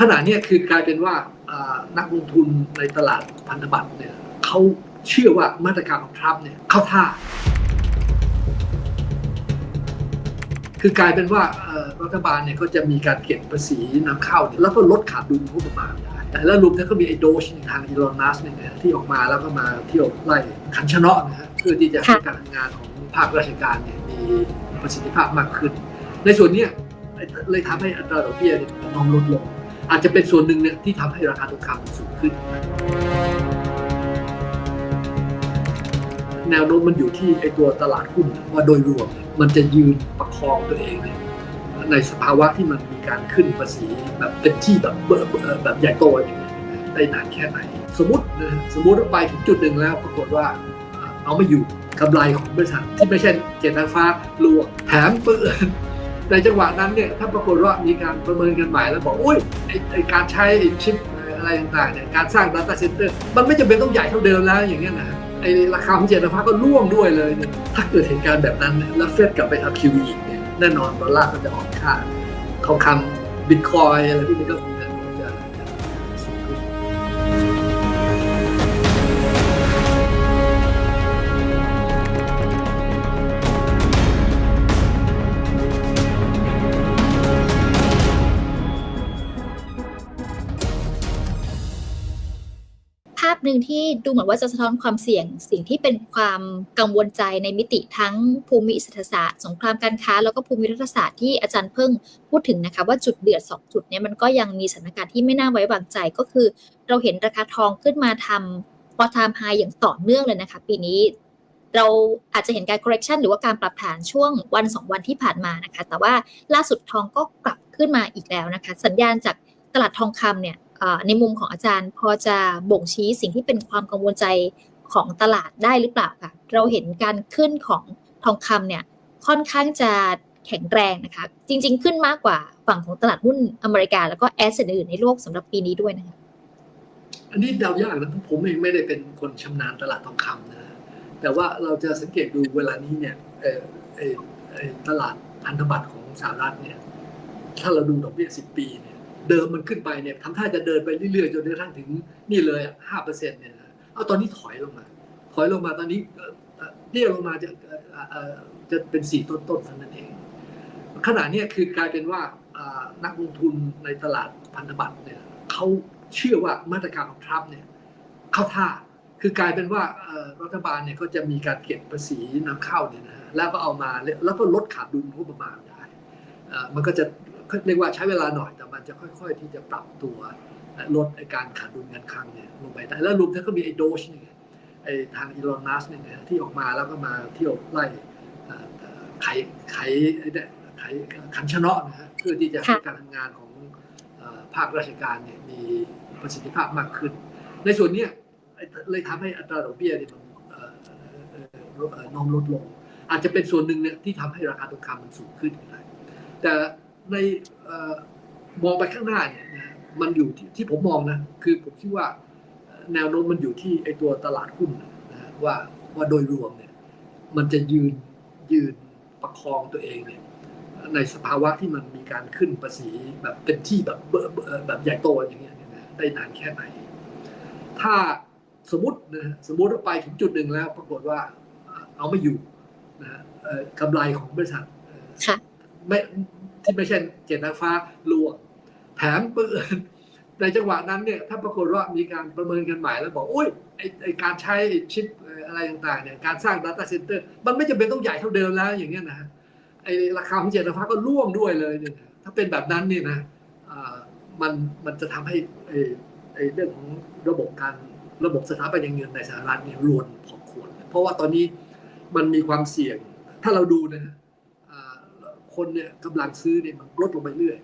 ขณะนี้คือกลายเป็นว่านักลงทุนในตลาดพันธบัตรเนี่ยเขาเชื่อว่ามาตรการของทรัมป์เนี่ยเข้าท่า คือกลายเป็นว่ารัฐบาลเนี่ยก็จะมีการเก็บภาษีนำเข้าเนี่ยแล้วก็ลดขาดดุลงบประมาณได้แต่แล้วรวมทั้งก็มีไอ้โดชนทางอีลอนมัสเนี่ยที่ออกมาแล้วก็มาเที่ยวไล่ขันชนะนะฮะเพื่อที่จะให้การทำงานของภาคราชการเนี่ยมีประสิทธิภาพมากขึ้น ในส่วนนี้เลยทำให้อัตราดอกเบี้ยเนี่ยน้องลดลง อาจจะเป็นส่วนหนึ่งเนี่ยที่ทำให้ราคาทองคำมันสูงขึ้น แนวโน้มมันอยู่ที่ไอตัวตลาดหุ้นว่าโดยรวมมันจะยืนประคองตัวเองเนี่ยในสภาวะที่มันมีการขึ้นภาษีแบบเต็มที่แบบเบอร์เบอแบบใหญ่โตอย่างเงี้ยได้นานแค่ไหน สมมตินะสมมติว่าไปถึงจุดหนึ่งแล้วปรากฏว่าเอาไม่อยู่กำไรของบริษัทที่ไม่ใช่เจตนาฟ้าลวงแถมเปื้อน ในจังหวะนั้นเนี่ยถ้าปรากฏว่ามีการประเมินกันใหม่แล้วบอกอุ้ยไอการใช้ชิปอะไรต่างๆเนี่ยการสร้าง Data Center มันไม่จำเป็นต้องใหญ่เท่าเดิมแล้วอย่างเงี้ยนะไอราคาของเจตนาฟ้าก็ร่วงด้วยเลยเนี่ยถ้าเกิดเหตุการณ์แบบนั้น แล้วเฟดกลับไปทำ QE อีกเนี่ยแน่นอนดอลลาร์ก็จะอ่อนค่าทองคำบิตคอยอะไรพวกนี้ก็ นึ่งที่ดูเหมือนว่าจะสะท้อนความเสี่ยง สิ่งที่เป็นความกังวลใจในมิติทั้งภูมิเศรษฐศาสตร์สงครามการค้า แล้วก็ภูมิรัฐศาสตร์ที่อาจารย์เพิ่งพูดถึงนะคะว่าจุดเดือดสองจุดเนี้มันก็ยังมีสถานการณ์ที่ไม่น่าไว้วางใจก็คือ เราเห็นราคาทองขึ้นมาทำพอทามไฮอย่างต่อเนื่องเลยนะคะ ปีนี้เราอาจจะเห็นการ correction หรือว่าการปรับฐานช่วงวันสองวันที่ผ่านมานะคะ แต่ว่าล่าสุดทองก็กลับขึ้นมาอีกแล้วนะคะ สัญญาณจากตลาดทองคำเนี่ย ในมุมของอาจารย์ พอจะบ่งชี้สิ่งที่เป็นความกังวลใจของตลาดได้หรือเปล่าคะเราเห็นการขึ้นของทองคำเนี่ยค่อนข้างจะแข็งแรงนะคะ จริง ๆ ขึ้นมากกว่าฝั่งของตลาดหุ้นอเมริกา แล้วก็แอสเซทอื่นในโลกสำหรับปีนี้ด้วยนะคะอันนี้เดายากนะผมเองไม่ได้เป็นคนชำนาญตลาดทองคำนะแต่ว่าเราจะสังเกตดูเวลานี้เนี่ยตลาดพันธบัตรของสหรัฐเนี่ยถ้าเราดูดอกเบี้ยสิบปีเนี่ย เดิมมันขึ้นไปเนี่ยทำท่าจะเดินไปเรื่อยๆจนกระทั่งถึงนี่เลยห้าเปอร์เซ็นต์เนี่ยนะเอาตอนนี้ถอยลงมา ถอยลงมาตอนนี้เรียกลงมาจะจะเป็นสี่ต้นๆเท่านั้นเอง ขณะนี้คือกลายเป็นว่านักลงทุนในตลาดพันธบัตรเนี่ยเขาเชื่อว่ามาตรการของทรัมป์เนี่ยเข้าท่าคือกลายเป็นว่ารัฐบาลเนี่ยก็จะมีการเก็บภาษีนำเข้าเนี่ยนะฮะแล้วก็เอามาแล้วก็ลดขาดดุลงบประมาณได้เอ่อมันก็จะ เรียกว่าใช้เวลาหน่อยแต่มันจะค่อย ๆ ที่จะปรับตัวลดไอการขาดดุลเงินคลังเนี่ยลงไปได้แล้วรวมทั้งก็มีไอ้โดชเนี่ยไอ้ทางอีลอนมัสเนี่ยที่ออกมาแล้วก็มาเที่ยวไล่ไขไขไอ้เนี่ยไขขันชนะนะฮะเพื่อที่จะให้การทำงานของภาคราชการเนี่ยมีประสิทธิภาพมากขึ้น ในส่วนเนี้ยเลยทำให้อัตราดอกเบี้ยเนี่ยมันน้อมลดลง อาจจะเป็นส่วนหนึ่งเนี่ยที่ทำให้ราคาทองคำมันสูงขึ้นก็ได้แต่ ในเอ่อมองไปข้างหน้าเนี่ยนะมันอยู่ที่ที่ผมมองนะ คือผมคิดว่าแนวโน้มมันอยู่ที่ไอตัวตลาดหุ้นนะว่าว่าโดยรวมเนี่ยมันจะยืนยืนประคองตัวเองเนี่ยในสภาวะที่มันมีการขึ้นภาษีแบบเต็มที่แบบเบอร์เบอร์แบบใหญ่โตอย่างเงี้ยนะได้นานแค่ไหน ถ้าสมมตินะสมมติว่าไปถึงจุดหนึ่งแล้ว ปรากฏว่าเอาไม่อยู่นะเอ่อกำไรของบริษัทเอ่อค่ะไม่ ที่ไม่ใช่เจตนาฟ้าลวงแถมเปืนในจังหวะนั้นเนี่ยถ้าปรากฏว่ามีการประเมินกันใหม่แล้วบอกโอ้ยไอไอการใช้ชิปอะไรต่างๆเนี่ยการสร้าง Data Center มันไม่จำเป็นต้องใหญ่เท่าเดิมแล้วอย่างเงี้ยนะฮะไอราคาของเจตนาฟ้าก็ร่วงด้วยเลยเนี่ยถ้าเป็นแบบนั้นเนี่ยนะมันมันจะทำให้ไอไอเรื่องของระบบการระบบสถาบันเงินในสหรัฐเนี่ยรวนพอควรเพราะว่าตอนนี้มันมีความเสี่ยงถ้าเราดูนะฮะ คนเนี่ยกำลังซื้อเนี่ยมันลดลงไปเรื่อย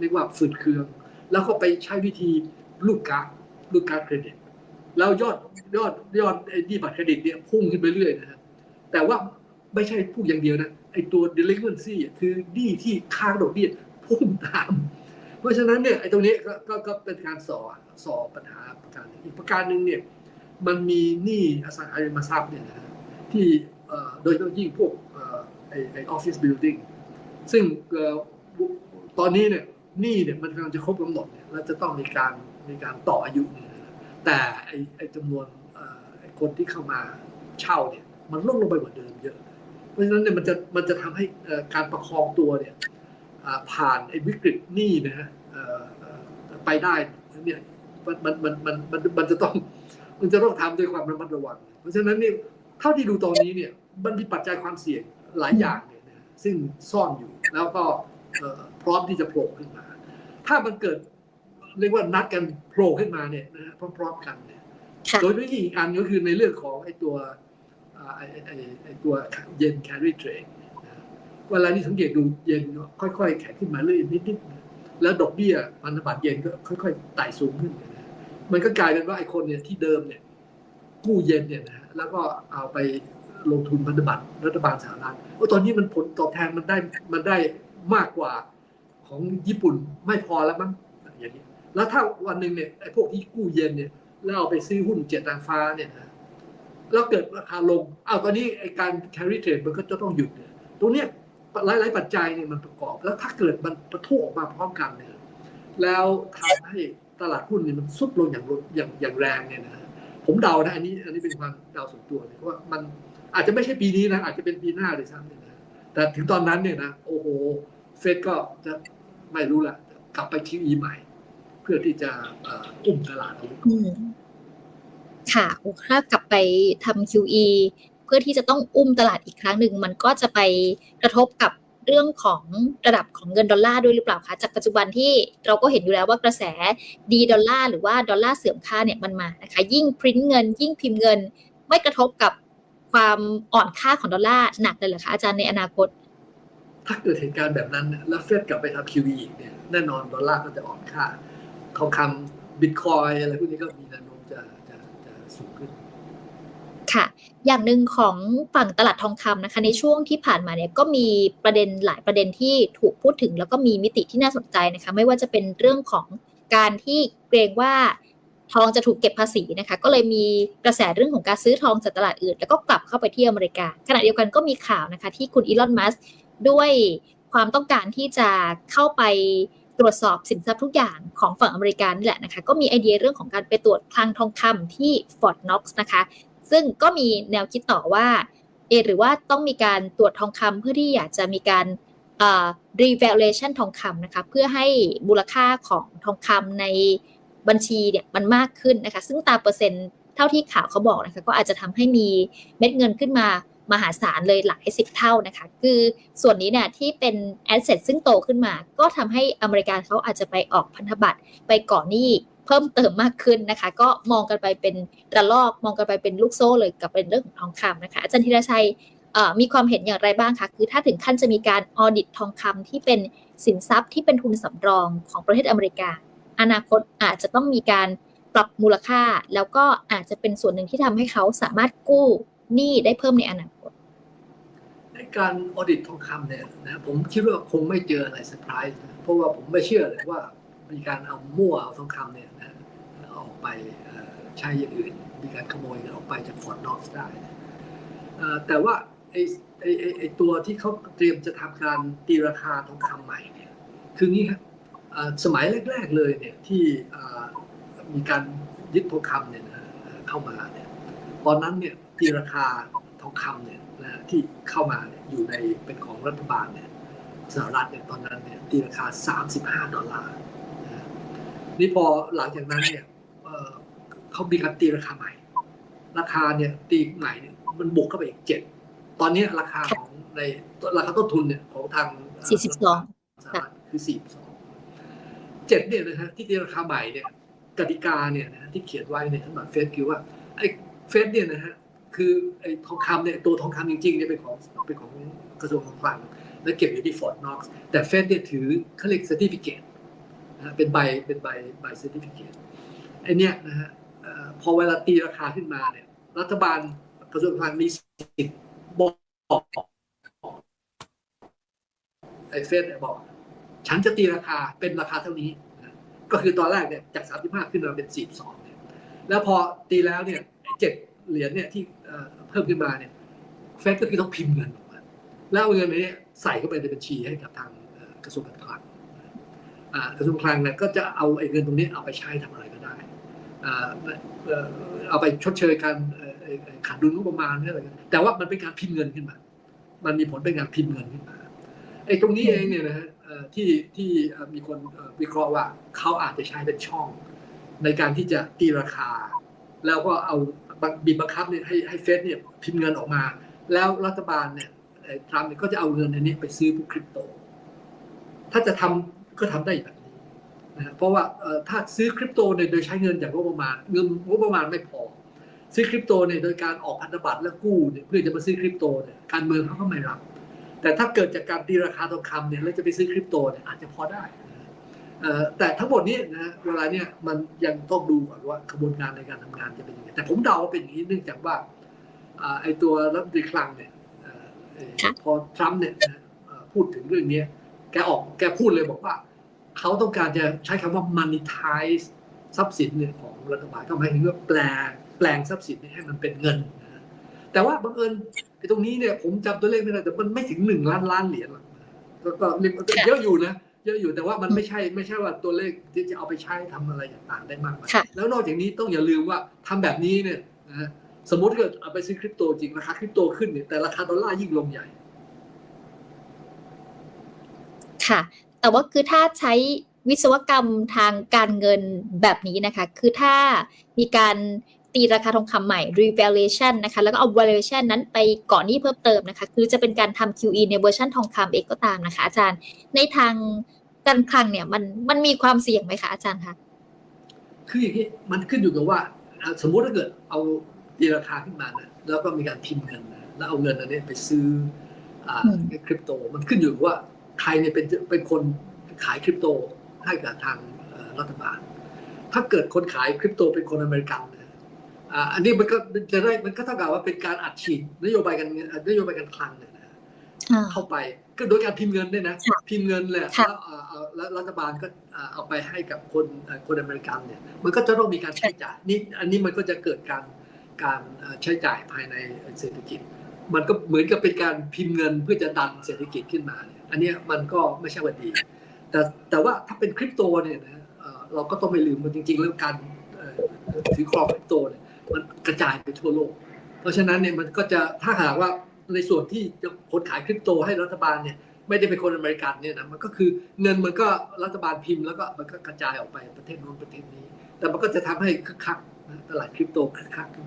เรียกว่าฝืดเคือง แล้วก็ไปใช้วิธีลูกการ์ดลูกการ์ดเครดิตแล้วยอดยอดยอดไอ้นี่บัตรเครดิตเนี่ยพุ่งขึ้นไปเรื่อยนะฮะแต่ว่าไม่ใช่พุ่งอย่างเดียวนะไอ้ตัว delinquency อ่คือหนี้ที่ค้างดอกเบี้ยพุ่งตาม เพราะฉะนั้นเนี่ยไอ้ตรงนี้ก็ก็ก็เป็นการสอสอปัญหาประการหนึ่งอีกประการหนึ่งเนี่ยมันมีหนี้อสังหาริมทรัพย์เนี่ยนะที่โดยเฉพาะยิ่งพวกไอ้อออฟฟิศบิลดิ้ง ซึ่งตอนนี้เนี่ยหนี้เนี่ยมันกำลังจะครบกำหนดเนี่ยแล้วจะต้องมีการมีการต่ออายุเนี่ยแต่ไอ้ไอ้จำนวนคนที่เข้ามาเช่าเนี่ย มันลดลงไปกว่าเดิมเยอะ เพราะฉะนั้นเนี่ยมันจะมันจะทำให้การประคองตัวเนี่ยผ่านไอ้วิกฤตหนี้นะฮะไปได้เนี่ยมันมันมันมันมันมันจะต้องมันจะต้องทำด้วยความระมัดระวัง เพราะฉะนั้นเนี่ยเท่าที่ดูตอนนี้เนี่ยมันมีปัจจัยความเสี่ยงหลายอย่างเนี่ย ซึ่งซ่อนอยู่แล้วก็เอ่อพร้อมที่จะโผล่ขึ้นมา ถ้ามันเกิดเรียกว่านัดกันโผล่ขึ้นมาเนี่ยนะฮะพร้อมๆกันเนี่ยค่ะโดยวิธีอีกอันก็คือในเรื่องของไอ้ตัวอ่าไอ้ไอ้ไอ้ตัวเย็น carry trade นะเวลานี้สังเกตดูเย็นค่อยๆ แข็งขึ้นมาเรื่อยนิดๆแล้วดอกเบี้ยพันธบัตรเย็นก็ค่อยๆไต่สูงขึ้นนะมันก็กลายเป็นว่าไอ้คนเนี่ยที่เดิมเนี่ยกู้เย็นเนี่ยนะฮะแล้วก็เอาไป ลงทุนพันธบัตรรัฐบาลสหรัฐโอ้ตอนนี้มันผลตอบแทนมันได้มันได้มากกว่าของญี่ปุ่นไม่พอแล้วมั้งอย่างนี้แล้วถ้าวันหนึ่งเนี่ยไอ้พวกที่กู้เย็นเนี่ยแล้วเอาไปซื้อหุ้นเจ็ดนางฟ้าเนี่ยนะแล้วเกิดราคาลงอ้าวตอนนี้ไอ้การ carry trade มันก็จะต้องหยุดเนี่ยตรงเนี้ยหลายๆปัจจัยเนี่ยมันประกอบ แล้วถ้าเกิดมันประทุออกมาพร้อมกันเนี่ยแล้วทำให้ตลาดหุ้นเนี่ยมันซุดลงอย่างอย่างอย่างแรงเนี่ยนะผมเดานะอันนี้อันนี้เป็นความเดาส่วนตัวเนี่ยว่ามัน อาจจะไม่ใช่ปีนี้นะอาจจะเป็นปีหน้าเลยซ้ำเนี่ยนะแต่ถึงตอนนั้นเนี่ยนะโอ้โหเฟดก็จะไม่รู้ละกลับไป QE ใหม่ เพื่อที่จะอุ้มตลาดเอาไว้ก่อนค่ะถ้ากลับไปทำ QE เพื่อที่จะต้องอุ้มตลาดอีกครั้งหนึ่ง มันก็จะไปกระทบกับเรื่องของระดับของเงินดอลลาร์ด้วยหรือเปล่าคะ จากปัจจุบันที่เราก็เห็นอยู่แล้วว่ากระแสดีดอลลาร์หรือว่าดอลลาร์เสื่อมค่าเนี่ยมันมานะคะ ยิ่งพริ้นเงิน ยิ่งพิมพ์เงิน ไม่กระทบกับ ความอ่อนค่าของดอลลาร์หนักเลยเหรอคะอาจารย์ในอนาคต ถ้าเกิดเหตุการณ์แบบนั้นเนี่ยแล้วเฟดกลับไปทำ QE อีกเนี่ยแน่นอนดอลลาร์ก็จะอ่อนค่าทองคำบิตคอยอะไรพวกนี้ก็มีแนวโน้มจะจะจะสูงขึ้นค่ะ อย่างหนึ่งของฝั่งตลาดทองคำนะคะ ในช่วงที่ผ่านมาเนี่ยก็มีประเด็นหลายประเด็นที่ถูกพูดถึง แล้วก็มีมิติที่น่าสนใจนะคะ ไม่ว่าจะเป็นเรื่องของการที่เกรงว่า ทองจะถูกเก็บภาษีนะคะ ก็เลยมีกระแสเรื่องของการซื้อทองจากตลาดอื่น แล้วก็กลับเข้าไปที่อเมริกา ขณะเดียวกันก็มีข่าวนะคะ ที่คุณอีลอนมัสด้วยความต้องการที่จะเข้าไปตรวจสอบสินทรัพย์ทุกอย่างของฝั่งอเมริกานี่แหละนะคะ ก็มีไอเดียเรื่องของการไปตรวจคลังทองคำที่ฟอร์ดน็อกซ์นะคะ ซึ่งก็มีแนวคิดต่อว่าเอหรือว่าต้องมีการตรวจทองคำเพื่อที่อยากจะมีการเอ่อ revaluation ทองคำนะคะ เพื่อให้มูลค่าของทองคำใน บัญชีเนี่ยมันมากขึ้นนะคะ ซึ่งตามเปอร์เซ็นต์เท่าที่ข่าวเขาบอกนะคะก็อาจจะทำให้มีเม็ดเงินขึ้นมามหาศาลเลยหลายสิบเท่านะคะ คือส่วนนี้เนี่ยที่เป็น asset ซึ่งโตขึ้นมา ก็ทำให้อเมริกาเขาอาจจะไปออกพันธบัตรไปก่อหนี้เพิ่มเติมมากขึ้นนะคะ ก็มองกันไปเป็นระลอกมองกันไปเป็นลูกโซ่เลยกับเป็นเรื่องของทองคำนะคะอาจารย์ธีรชัยมีความเห็นอย่างไรบ้างคะคือถ้าถึงขั้นจะมีการออดิตทองคำที่เป็นสินทรัพย์ที่เป็นทุนสำรองของประเทศอเมริกา อนาคตอาจจะต้องมีการปรับมูลค่า แล้วก็อาจจะเป็นส่วนหนึ่งที่ทำให้เขาสามารถกู้หนี้ได้เพิ่มในอนาคต ในการออดิตทองคำเนี่ยนะผมคิดว่าคงไม่เจออะไรเซอร์ไพรส์เพราะว่าผมไม่เชื่อเลยว่ามีการเอามั่วเอาทองคำเนี่ยนะออกไปใช้อย่างอื่น มีการขโมยเออกไปจากฟอร์ดน็อกซ์ได้แต่ว่าไอ้ไอ้ไอ้ตัวที่เขาเตรียมจะทำการตีราคาทองคำใหม่เนี่ยคืองี้ครับ สมัยแรก ๆเลยเนี่ยที่มีการยึดทองคำเนี่ยเข้ามาเนี่ยตอนนั้นเนี่ยตีราคาทองคำเนี่ยที่เข้ามาอยู่ในเป็นของรัฐบาลเนี่ยสหรัฐเนี่ยตอนนั้นเนี่ยตีราคา 35 ดอลลาร์นี่พอหลังจากนั้นเนี่ยเขามีการตีราคาใหม่ ราคาเนี่ยตีใหม่มันบวกเข้าไปอีกเจ็ดตอนนี้ราคาของในราคาต้นทุนเนี่ยของทางสี่สิบสองคือสี่สอง จ็ดเนี่ยนะฮะที่ตีราคาใหม่เนี่ยกติกาเนี่ยนะที่เขียนไว้ในสมัครเฟสคือว่าไอ้เฟสเนี่ยนะฮะคือไอ้ทองคำเนี่ยตัวทองคำจริงๆเนี่ยเป็นของเป็นของกระทรวงของคลังและเก็บอยู่ที่ฟอร์ดน็อกซ์แต่เฟสเนี่ยถือเขาเรียกเซอร์ติฟิเคตนะเป็นใบเป็นใบใบเซอร์ติฟิเคตไอเนี้ยนะฮะพอเวลาตีราคาขึ้นมาเนี่ยรัฐบาลกระทรวงการคลังมีสิทธิ์บอกไอเฟสเนี่ยบอก ฉันจะตีราคาเป็นราคาเท่านี้ ก็คือตอนแรกเนี่ยจาก 35 ขึ้นมาเป็น 42เนี่ยแล้วพอตีแล้วเนี่ยเจ็ดเหรียญเนี่ยที่เพิ่มขึ้นมาเนี่ยเฟดก็คือต้องพิมพ์เงินออกมาแล้วเอาเงินนี้ใส่เข้าไปในบัญชีให้กับทางกระทรวงการคลังกระทรวงคลังเนี่ยก็จะเอาไอ้เงินตรงนี้เอาไปใช้ทำอะไรก็ได้เอาไปชดเชยการขาดดุลงบประมาณนี่อะไรแต่ว่ามันเป็นการพิมพ์เงินขึ้นมา มันมีผลเป็นการพิมพ์เงินขึ้นมาไอ้ตรงนี้เองเนี่ยนะฮะ ที่ที่มีคนวิเคราะห์ว่าเขาอาจจะใช้เป็นช่อง ในการที่จะตีราคา แล้วก็เอาบีบบังคับเนี่ยให้ให้เฟดเนี่ยพิมพ์เงินออกมา แล้วรัฐบาลเนี่ยทรัมป์เนี่ยก็จะเอาเงินในนี้ไปซื้อพวกคริปโต ถ้าจะทำก็ทำได้แบบนี้นะเพราะว่าถ้าซื้อคริปโตเนี่ยโดยใช้เงินจากงบประมาณเงินงบประมาณไม่พอ ซื้อคริปโตเนี่ยโดยการออกพันธบัตรและกู้เนี่ยเพื่อจะมาซื้อคริปโตเนี่ยการเมืองเขาก็ไม่รับ แต่ถ้าเกิดจากการตีราคาทองคำเนี่ยแล้วจะไปซื้อคริปโตเนี่ยอาจจะพอได้นะฮะเอ่อแต่ทั้งหมดนี้นะฮะเวลาเนี่ยมันยังต้องดูก่อนว่ากระบวนการในการทำงานจะเป็นยังไงแต่ผมเดาว่าเป็นอย่างนี้เนื่องจากว่าอ่าไอตัวรัฐมนตรีคลังเนี่ยเอ่อเอ่อค่ะพอทรัมป์เนี่ยนะเอ่อพูดถึงเรื่องเนี้ยแกออกแกพูดเลยบอกว่า เขาต้องการจะใช้คำว่า monetize ทรัพย์สินเนี่ยของรัฐบาลก็หมายถึงว่าแปลงแปลงทรัพย์สินเนี่ยให้มันเป็นเงินนะฮะ แต่ว่าบังเอิญไอ้ตรงนี้เนี่ย ผมจำตัวเลขไม่ได้แต่มันไม่ถึงหนึ่งล้านล้านเหรียญหรอกนะก็ก็เยอะอยู่นะเยอะอยู่แต่ว่ามันไม่ใช่ไม่ใช่ว่าตัวเลขที่จะเอาไปใช้ทำอะไรต่างๆได้มากมายค่ะแล้วนอกจากนี้ต้องอย่าลืมว่าทำแบบนี้เนี่ยนะฮะสมมติเกิดเอาไปซื้อคริปโตจริงราคาคริปโตขึ้นเนี่ยแต่ราคาดอลลาร์ยิ่งลงใหญ่ ค่ะ แต่ว่าคือถ้าใช้วิศวกรรมทางการเงินแบบนี้นะคะ คือถ้ามีการ ตีราคาทองคำใหม่ revaluation นะคะ แล้วก็เอา valuation นั้นไปก่อนหนี้เพิ่มเติมนะคะ คือจะเป็นการทำ QE ในเวอร์ชันทองคำเองก็ตามนะคะ อาจารย์ ในทางการคลังเนี่ยมันมันมีความเสี่ยงไหมคะอาจารย์คะ คืออย่างนี้มันขึ้นอยู่กับว่าอะสมมุติถ้าเกิดเอาตีราคาขึ้นมานะแล้วก็มีการพิมพ์เงินนะแล้วเอาเงินอันนี้ไปซื้ออ่าอืมคริปโต มันขึ้นอยู่กับว่าใครเนี่ยเป็นเป็นคนขายคริปโตให้กับทางเอ่อรัฐบาล ถ้าเกิดคนขายคริปโตเป็นคนอเมริกันนะ อ่าอันนี้มันก็จะได้มันก็เท่ากับว่าเป็นการอัดฉีดนโยบายการเงินนโยบายการคลังเนี่ยนะอ่าเข้าไปก็โดยการพิมพ์เงินด้วยนะค่ะพิมพ์เงินแหละค่ะแล้วเอาเอาแล้วรัฐบาลก็อ่าเอาไปให้กับคนเอ่อคนอเมริกันเนี่ย มันก็จะต้องมีการใช้จ่ายนี่อันนี้มันก็จะเกิดการการเอ่อใช้จ่ายภายในเศรษฐกิจ มันก็เหมือนกับเป็นการพิมพ์เงินเพื่อจะดันเศรษฐกิจขึ้นมาเนี่ยอันเนี้ยมันก็ไม่ใช่ว่าดี แต่แต่ว่าถ้าเป็นคริปโตเนี่ยนะเอ่อเราก็ต้องไม่ลืมว่าจริงๆแล้วการเอ่อถือครองคริปโตเนี่ย มันกระจายไปทั่วโลก เพราะฉะนั้นเนี่ยมันก็จะถ้าหากว่าในส่วนที่จะคนขายคริปโตให้รัฐบาลเนี่ยไม่ได้เป็นคนอเมริกันเนี่ยนะมันก็คือเงินมันก็รัฐบาลพิมพ์แล้วก็มันก็กระจายออกไปประเทศนู้นประเทศนี้ แต่มันก็จะทำให้คึกคักตลาดคริปโตคึกคักขึ้น